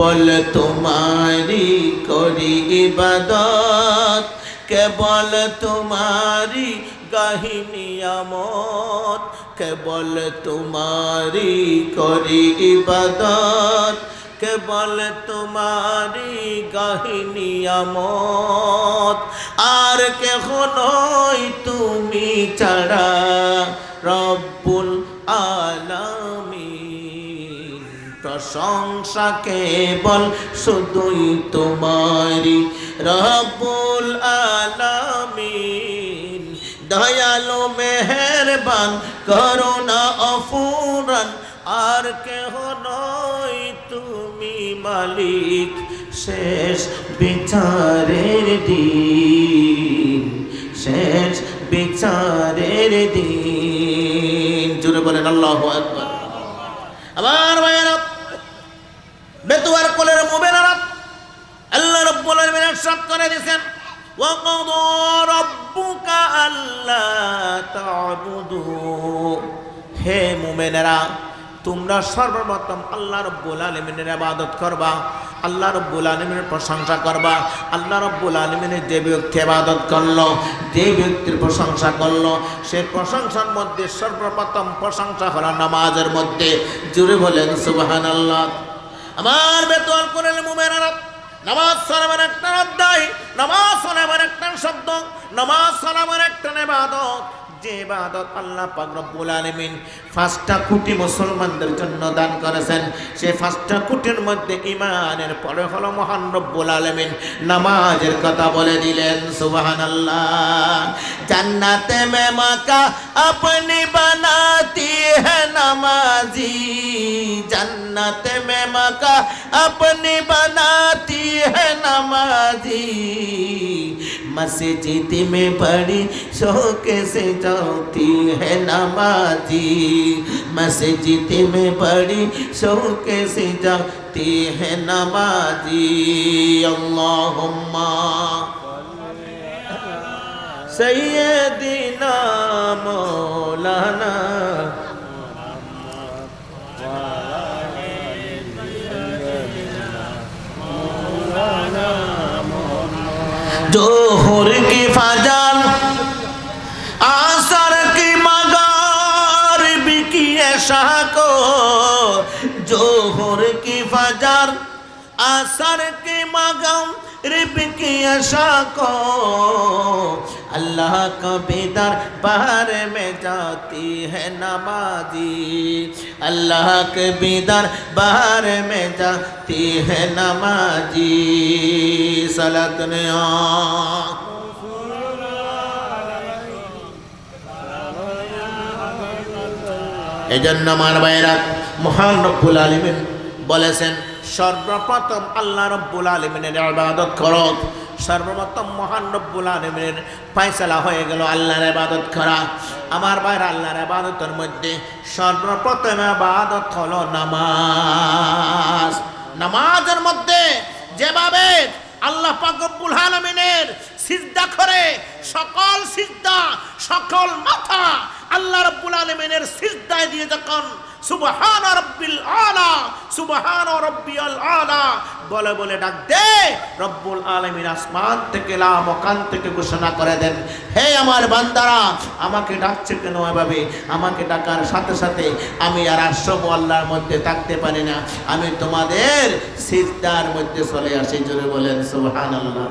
বল তোমারি করি ইবাদত, কেবল তোমারি গাহিনী আমত কেবল তোমারি করি ইবাদত, কেবল তোমারি গাহিনী আমত আর কেহ তুমি ছাড়া রব্বুল আলামিন প্রশংসা কেবল শুধুই তোমারি রব্বুল আলামিন, দয়ালু, মেহেরবান, করুণা, অফুরান, আর কেহ নই তুমি মালিক। শেষ বিচারের দিন, শেষ বিচারের দিন। জুড়ে বলেন, আল্লাহ আকবার। আমার বেতুয়ার কোলের মুবেনারা আল্লাহ রব্বুল আলামিন ارشاد করে দিয়েছেন وقضى ربك ألا تعبدوا হে মুমিনেরা তোমরা সর্বপ্রথম আল্লাহ রব্বুল আলমিনের আবাদত করবা আল্লাহ রব্বুল আলমিনের প্রশংসা করবা আল্লাহ রব্বুল আলমিনের যে ব্যক্তি আবাদত করলো যে ব্যক্তির প্রশংসা করলো সে প্রশংসার মধ্যে সর্বপ্রথম প্রশংসা হলো নামাজের মধ্যে জুড়ে বলেন সুবাহান আল্লাহ আমার বেতল করে মুমেরারা নামাজ সালামের একটা অধ্যায়, নামাজ সালামের একটা শব্দ, নামাজ সালামের একটা নেবাদত যে ইবাদত আল্লাহ পাক রব্বুল আলামিন পাঁচটা কোটি মুসলমানদের জন্য দান করেছেন, সে পাঁচটা কোটির মধ্যে ইমানের পরে হলো মহান রব্বুল আলামিন। নামাজের কথা বলে দিলেন, সুবহানাল্লাহ। জান্নাতে মে মাকা আপনি বানাতি হ্যায় নামাজি। अपनी बनाती है नमाजी। मस्जिद में बड़ी शौक से जाती है नमाजी। मस्जिद में बड़ी शौक से जाती है नमाजी। अल्लाहुम्मा। सैयदना मौलाना जोहर की फजल आसर की मगार की ऐसा को जोहर की फजर आसर की मगम रिब की ऐसा को اللہ کا بیدار پہر میں جاتی ہے نمازی اللہ کے بیدار بہار میں جاتی ہے نمازی سلط نیو এজন্য আমার ভাইরা মহান রব্বুল আলমিন বলেছেন সর্বপ্রথম আল্লাহ রব্বুল আলমিনের আবাদত করত সর্বপ্রথম মহান রব্বুল আলমিনের ফয়সালা হয়ে গেল আল্লাহর ইবাদত করা। আমার ভাইয়ের আল্লাহর ইবাদতের মধ্যে সর্বপ্রথম ইবাদত হলো নামাজ। নামাজের মধ্যে যেভাবে আল্লাহ পাক রব্বুল আলমিনের সিজদা করে, সকল সিজদা, সকল মাথা আল্লাহ রব্বুল আলমিনের সিজদায় দিয়ে যখন সুবহান রব্বিল আলা, সুবহান রব্বিয়াল আলা। বলে বলে, ডাক দে, রব্বুল আলামিন আসমান থেকে থেকে ঘোষণা করে দেন। হে আমার বান্দারা, আমাকে ডাকছে কেন এভাবে? আমাকে ডাকার সাথে সাথে আমি আর আশ্রম আল্লাহর মধ্যে থাকতে পারি না। আমি তোমাদের সিজদার মধ্যে চলে আসি, জোরে বলেন সুবহানাল্লাহ।